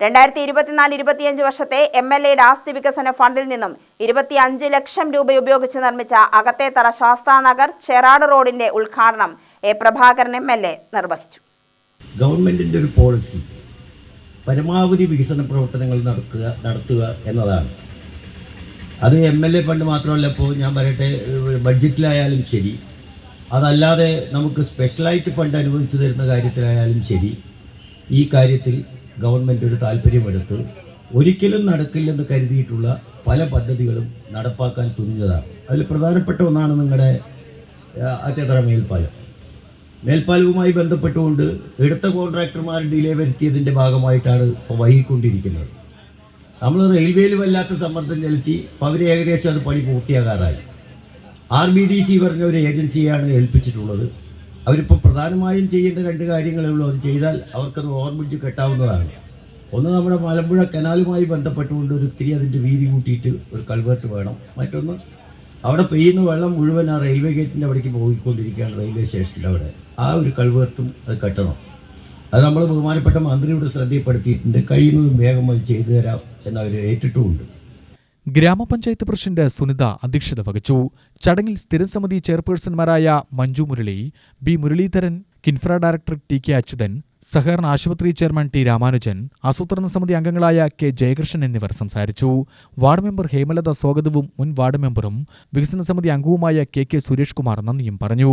രണ്ടായിരത്തി ഇരുപത്തിനാല് ഇരുപത്തിയഞ്ച് വർഷത്തെ എം എൽ എയുടെ ആസ്തി വികസന ഫണ്ടിൽ നിന്നും ഇരുപത്തിയഞ്ച് ലക്ഷം രൂപ ഉപയോഗിച്ച് നിർമ്മിച്ച അകത്തേത്തറ ശാസ്താനഗർ ചെറാട് റോഡിന്റെ ഉദ്ഘാടനം A Prabhakaran M L A നിർവഹിച്ചു. ഗവൺമെന്റിന്റെ ഒരു പോളിസി പരമാവധി വികസന പ്രവർത്തനങ്ങൾ നടക്കുക നടത്തുക എന്നതാണ്. അത് എം എൽ എ ഫണ്ട് മാത്രമല്ല ഇപ്പോൾ ഞാൻ പറയട്ടെ ബഡ്ജറ്റിലായാലും ശരി അതല്ലാതെ നമുക്ക് സ്പെഷ്യലായിട്ട് ഫണ്ട് അനുവദിച്ചു തരുന്ന കാര്യത്തിലായാലും ശരി ഈ കാര്യത്തിൽ ഗവൺമെന്റ് ഒരു താല്പര്യമെടുത്ത് ഒരിക്കലും നടക്കില്ലെന്ന് കരുതിയിട്ടുള്ള പല പദ്ധതികളും നടപ്പാക്കാൻ തുനിഞ്ഞതാണ്. അതിൽ പ്രധാനപ്പെട്ട ഒന്നാണ് നിങ്ങളുടെ അറ്റത്തറ മേൽപ്പാലം. മേൽപ്പാലവുമായി ബന്ധപ്പെട്ടുകൊണ്ട് എടുത്ത കോൺട്രാക്ടർമാർ ഡിലേ വരുത്തിയതിന്റെ ഭാഗമായിട്ടാണ് ഇപ്പോൾ വൈകിക്കൊണ്ടിരിക്കുന്നത്. നമ്മൾ റെയിൽവേയിൽ വല്ലാത്ത സമ്മർദ്ദം ചെലുത്തി അപ്പോൾ അവർ ഏകദേശം അത് പണി പൂർത്തിയാകാറായി. ആർ ബി ഡി സി പറഞ്ഞ ഒരു ഏജൻസിയാണ് ഏൽപ്പിച്ചിട്ടുള്ളത്. അവരിപ്പോൾ പ്രധാനമായും ചെയ്യേണ്ട രണ്ട് കാര്യങ്ങളേ ഉള്ളൂ. അത് ചെയ്താൽ അവർക്കത് ഓർമ്മിച്ച് കെട്ടാവുന്നതാണ്. ഒന്ന് നമ്മുടെ മലമ്പുഴ കനാലുമായി ബന്ധപ്പെട്ടുകൊണ്ട് ഒരു ഇത്തിരി അതിന്റെ വീതി കൂട്ടിയിട്ട് ഒരു കൾവേർട്ട് വേണം. മറ്റൊന്ന് അവിടെ പെയ്യുന്ന വെള്ളം മുഴുവൻ ആ റെയിൽവേ ഗേറ്റിന്റെ അവിടേക്ക് പോയിക്കൊണ്ടിരിക്കുകയാണ് റെയിൽവേ സ്റ്റേഷന്റെ അവിടെ. ആ ഒരു കൾവേർട്ടും അത് കെട്ടണം. അത് നമ്മൾ ബഹുമാനപ്പെട്ട മന്ത്രിയുടെ ശ്രദ്ധയിൽപ്പെടുത്തിയിട്ടുണ്ട് കഴിയുന്നതും വേഗം അത് ചെയ്തു തരാം എന്നവർ ഏറ്റിട്ടുമുണ്ട്. ഗ്രാമപഞ്ചായത്ത് പ്രസിഡന്റ് സുനിത അധ്യക്ഷത വഹിച്ചു. ചടങ്ങിൽ സ്ഥിരം സമിതി ചെയർപേഴ്സൺമാരായ Manju Murali B Muraleedharan Kinfra director T K Achuthan സഹകരണ ആശുപത്രി ചെയർമാൻ ടി രാമാനുജൻ ആസൂത്രണ സമിതി അംഗങ്ങളായ കെ ജയകൃഷ്ണൻ എന്നിവർ സംസാരിച്ചു. വാർഡ് മെമ്പർ ഹേമലത സ്വാഗതവും മുൻ വാർഡ് മെമ്പറും വികസന സമിതി അംഗവുമായ കെ കെ സുരേഷ് കുമാർ നന്ദിയും പറഞ്ഞു.